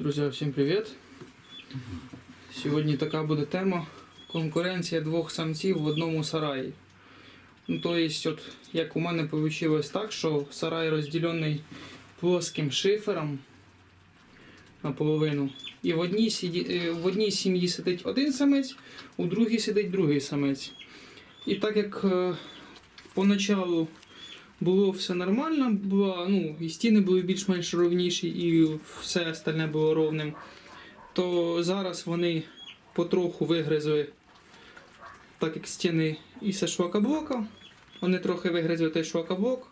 Друзі, всім привіт! Сьогодні така буде тема конкуренція двох самців в одному сараї. Ну, то есть, от, як у мене вийшло так, що сарай розділений плоским шифером наполовину. І в одній, е, в одній сім'ї сидить один самець, у другій сидить другий самець. І так як е, поначалу було все нормально, була, ну, і стіни були більш-менш ровніші, і все остальне було ровним, то зараз вони потроху вигризли, так як стіни із шлакоблока, вони трохи вигризли той шлакоблок.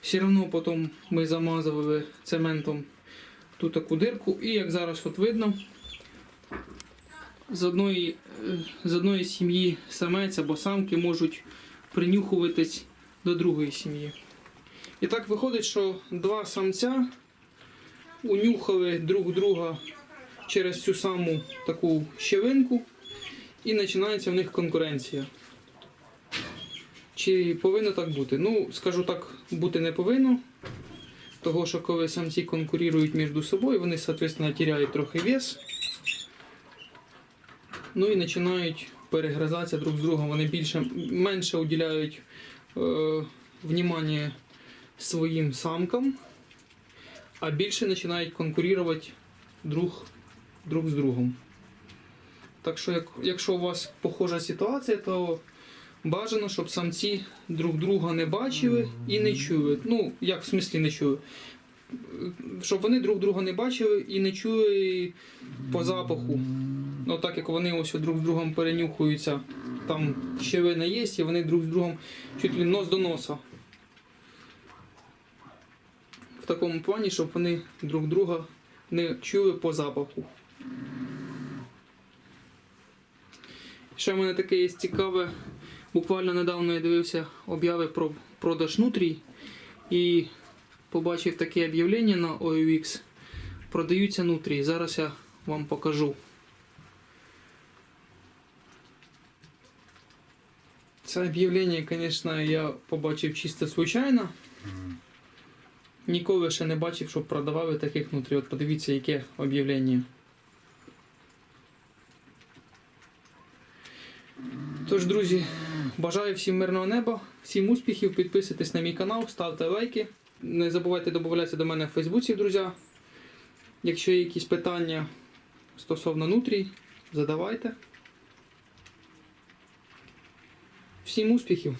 Все одно потім ми замазували цементом ту таку дирку, і як зараз от видно, з одної, е, з одної сім'ї самець або самки можуть принюхуватись до другої сім'ї. І так виходить, що два самця унюхали друг друга через цю саму таку щелинку, і починається в них конкуренція. Чи повинно так бути? Ну, скажу так, бути не повинно. Того, що коли самці конкурують між собою, вони, соответственно, теряють трохи вес. Ну і починають перегризатися друг з другом. Вони більше, менше уділяють е, внимание своїм самкам, а більше починають конкурувати друг, друг з другом. Так що, як, якщо у вас похожа ситуація, то бажано, щоб самці друг друга не бачили і не чули. Ну, як в смислі не чули? Щоб вони друг друга не бачили і не чули по запаху. Ну, так як вони ось друг з другом перенюхуються, там щелина є, і вони друг з другом чуть ли нос до носа. В такому плані, щоб вони друг друга не чули по запаху. Ще в мене таке є цікаве. Буквально недавно я дивився обяви про продаж нутрій і побачив таке об'явлення на OLX. Продаються нутрії. Зараз я вам покажу. Це об'явлення, звісно, я побачив чисто случайно. Ніколи ще не бачив, щоб продавали таких нутрій. От подивіться, яке об'явлення. Тож, друзі, бажаю всім мирного неба, всім успіхів, підписуйтесь на мій канал, ставте лайки. Не забувайте додатися до мене в Фейсбуці, друзі. Якщо є якісь питання стосовно нутрій, задавайте. Всім успіхів!